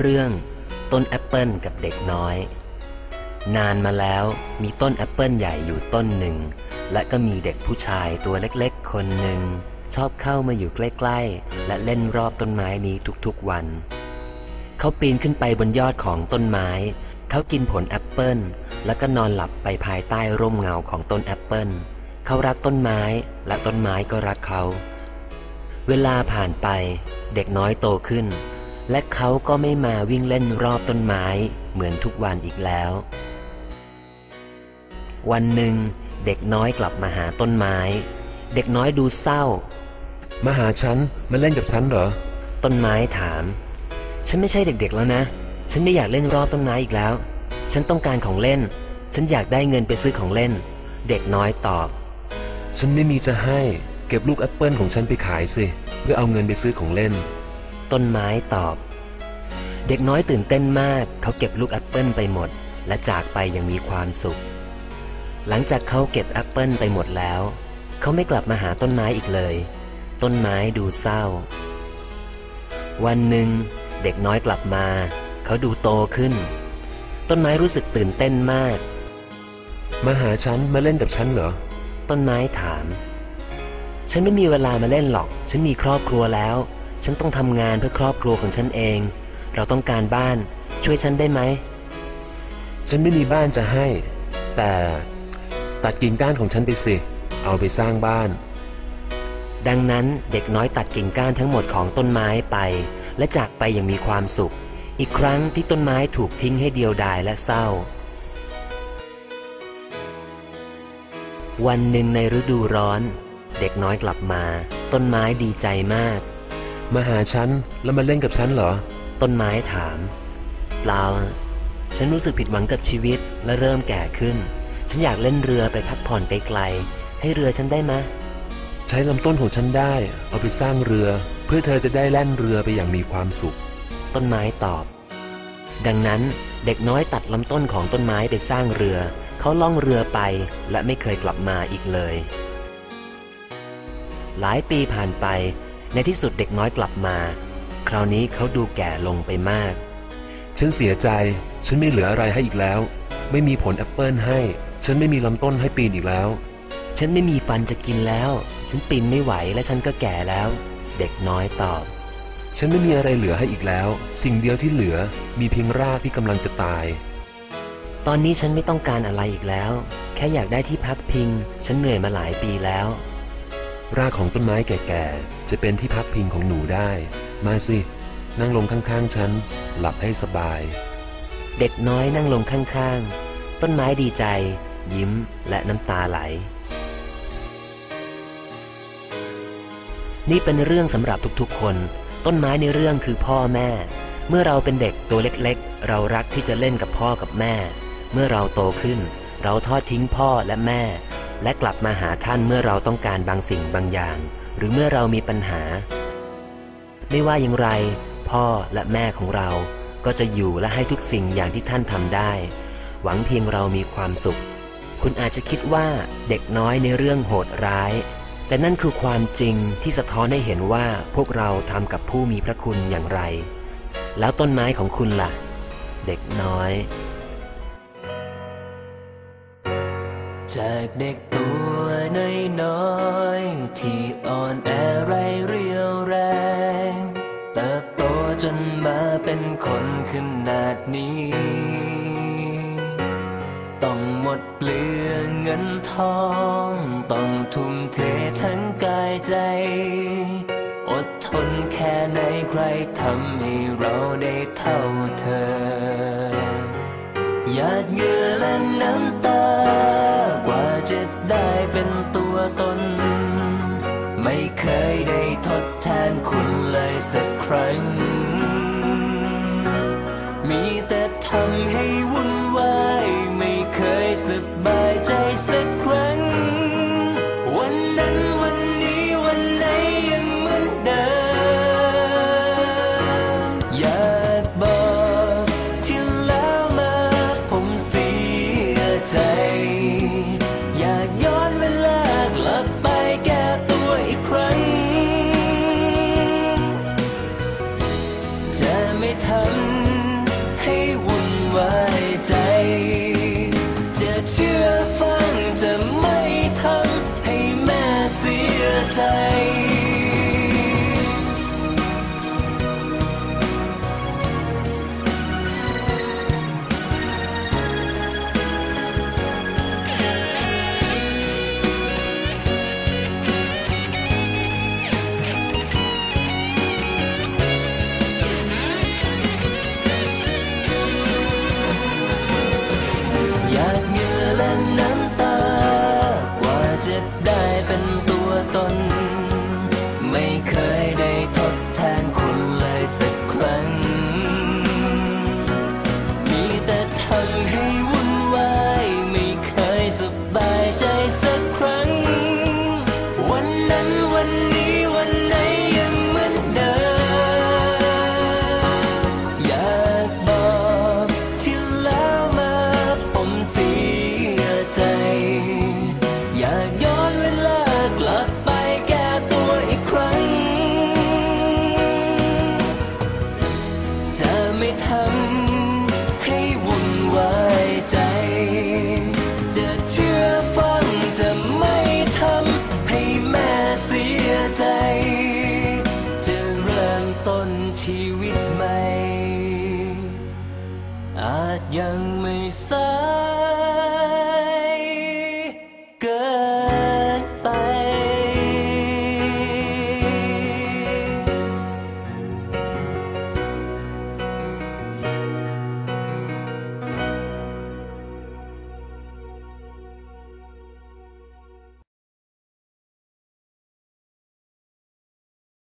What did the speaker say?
เรื่องต้นแอปเปิลกับเด็กน้อย นานมาแล้วมีต้นแอปเปิลใหญ่อยู่ต้นหนึ่ง และก็มีเด็กผู้ชายตัวเล็กๆ คนหนึ่ง ชอบเข้ามาอยู่ใกล้ๆ และเล่นรอบต้นไม้นี้ทุกๆวัน เขาปีนขึ้นไปบนยอดของต้นไม้ เขากินผลแอปเปิลแล้วก็นอนหลับไปภายใต้ร่มเงาของต้นแอปเปิลเขารักต้นไม้และต้นไม้ก็รักเขา เวลาผ่านไปเด็กน้อยโตขึ้น และเขาก็ไม่มาวิ่งเล่นรอบต้นไม้เหมือนทุกวันอีกแล้ว วันหนึ่ง เด็กน้อยกลับมาหาต้นไม้ เด็กน้อยดูเศร้า มาหาฉันมาเล่นกับฉันเหรอ ต้นไม้ถาม ฉันไม่ใช่เด็กๆแล้วนะ ฉันไม่อยากเล่นรอบต้นไม้อีกแล้ว ฉันต้องการของเล่น ฉันอยากได้เงินไปซื้อของเล่น เด็กน้อยตอบ ฉันไม่มีจะให้ เก็บลูกแอปเปิลของฉันไปขายสิ เพื่อเอาเงินไปซื้อของเล่น ต้นไม้ตอบ เด็กน้อยตื่นเต้นมาก เขาเก็บลูกแอปเปิลไปหมด และจากไปอยังมีความสุข หลังจากเขาเก็บแอปเปิลไปหมดแล้ว เขาไม่กลับมาหาต้นไม้อีกเลย ต้นไม้ดูเศร้า วันหนึ่ง เด็กน้อยกลับมา เขาดูโตขึ้น ต้นไม้รู้สึกตื่นเต้นมาก มาหาฉันมาเล่นกับฉันเหรอ ต้นไม้ถาม ฉันไม่มีเวลามาเล่นหรอก ฉันมีครอบครัวแล้ว ฉันต้องทำงานเพื่อครอบครัวของฉันเอง เราต้องการบ้าน ช่วยฉันได้ไหม ฉันไม่มีบ้านจะให้ แต่ตัดกิ่งก้านของฉันไปสิ เอาไปสร้างบ้าน ดังนั้นเด็กน้อยตัดกิ่งก้านทั้งหมดของต้นไม้ไป และจากไปอย่างมีความสุข อีกครั้งที่ต้นไม้ถูกทิ้งให้เดียวดายและเศร้า วันหนึ่งในฤดูร้อน เด็กน้อยกลับมา ต้นไม้ดีใจมาก มาหาฉันแล้วมาเล่นกับฉันเหรอ ต้นไม้ถาม เปล่า ฉันรู้สึกผิดหวังกับชีวิตและเริ่มแก่ขึ้น ฉันอยากเล่นเรือไปพักผ่อนไกลๆ ให้เรือฉันได้ไหมใช้ลำต้นของฉันได้ เอาไปสร้างเรือ เพื่อเธอจะได้แล่นเรือไปอย่างมีความสุข ต้นไม้ตอบ ดังนั้นเด็กน้อยตัดลำต้นของต้นไม้ไปสร้างเรือ เขาล่องเรือไปและไม่เคยกลับมาอีกเลย หลายปีผ่านไป ในที่สุดเด็กน้อยกลับมา คราวนี้เขาดูแก่ลงไปมาก ฉันเสียใจ ฉันไม่เหลืออะไรให้อีกแล้ว ไม่มีผลแอปเปิลให้ ฉันไม่มีลำต้นให้ปีนอีกแล้ว ฉันไม่มีฟันจะกินแล้ว ฉันปีนไม่ไหวและฉันก็แก่แล้ว เด็กน้อยตอบ ฉันไม่มีอะไรเหลือให้อีกแล้ว สิ่งเดียวที่เหลือมีเพียงรากที่กำลังจะตาย ตอนนี้ฉันไม่ต้องการอะไรอีกแล้ว แค่อยากได้ที่พักพิง ฉันเหนื่อยมาหลายปีแล้ว รากของต้นไม้แก่ๆ จะเป็นที่พักพิงของหนูได้ มาสิ นั่งลงข้างๆ ฉัน หลับให้สบาย เด็กน้อยนั่งลงข้างๆ ต้นไม้ดีใจ ยิ้มและน้ำตาไหล นี่เป็นเรื่องสำหรับทุกๆ คน ต้นไม้ในเรื่องคือพ่อแม่ เมื่อเราเป็นเด็กตัวเล็กๆ เรารักที่จะเล่นกับพ่อกับแม่ เมื่อเราโตขึ้น เราทอดทิ้งพ่อและแม่ และกลับมาหาท่านเมื่อเราต้องการบางสิ่งบางอย่าง หรือเมื่อเรามีปัญหา ไม่ว่าอย่างไร พ่อและแม่ของเราก็จะอยู่และให้ทุกสิ่งอย่างที่ท่านทำได้ หวังเพียงเรามีความสุข คุณอาจจะคิดว่าเด็กน้อยในเรื่องโหดร้าย แต่นั่นคือความจริงที่สะท้อนให้เห็นว่าพวกเราทำกับผู้มีพระคุณอย่างไร แล้วต้นไม้ของคุณล่ะ เด็กน้อย จากเด็กตัวน้อยๆที่อ่อนแอไรเรียวแรง เติบโตจนมาเป็นคนขนาดนี้ ต้องหมดเปลืองเงินทอง ต้องทุ่มเททั้งกายใจ อดทนแค่ไหนใครทำให้เราได้เท่าเธอหยาดเหงื่อและน้ำตากว่า จะได้เป็นตัวตน ไม่เคยได้ทดแทนคุณเลยสักครั้ง มีแต่ทำให้ 人未散